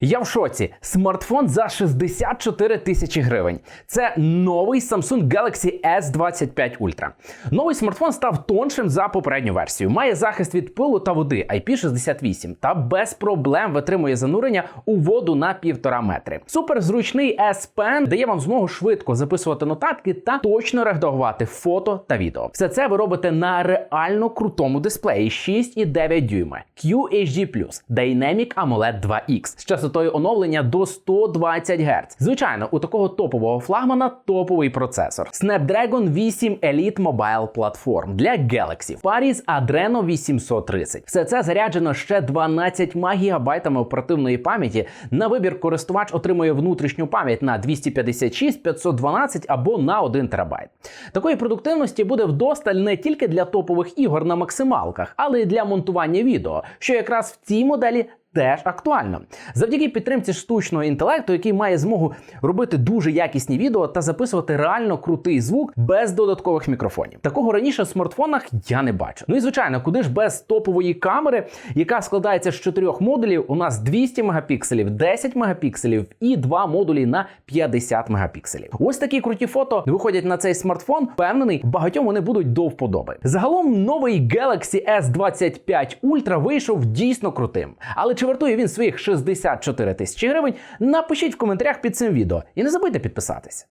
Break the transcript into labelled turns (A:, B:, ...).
A: Я в шоці. Смартфон за 64 тисячі гривень. Це новий Samsung Galaxy S25 Ultra. Новий смартфон став тоншим за попередню версію. Має захист від пилу та води IP68 та без проблем витримує занурення у воду на півтора метри. Суперзручний S Pen дає вам змогу швидко записувати нотатки та точно редагувати фото та відео. Все це ви робите на реально крутому дисплеї 6,9 дюйма QHD+, Dynamic AMOLED 2X з частотою оновлення до 120 Гц. Звичайно, у такого топового флагмана топовий процесор Snapdragon 8 Elite Mobile Platform для Galaxy в парі з Adreno 830. Все це заряджено ще 12 гігабайтами оперативної пам'яті. На вибір користувач отримує внутрішню пам'ять на 256, 512 або на 1 терабайт. Такої продуктивності буде вдосталь не тільки для топових ігор на максималках, але й для монтування відео, що якраз в цій моделі. Теж актуально завдяки підтримці штучного інтелекту, який має змогу робити дуже якісні відео та записувати реально крутий звук без додаткових мікрофонів. Такого раніше в смартфонах я не бачив. Ну і звичайно, куди ж без топової камери, яка складається з чотирьох модулів. У нас 200 мегапікселів, 10 мегапікселів і два модулі на 50 мегапікселів. Ось такі круті фото виходять на цей смартфон. Впевнений, багатьом вони будуть до вподоби. Загалом новий Galaxy S25 Ultra вийшов дійсно крутим. Але чи вартує він своїх 64 тисячі гривень? Напишіть в коментарях під цим відео і не забудьте підписатись.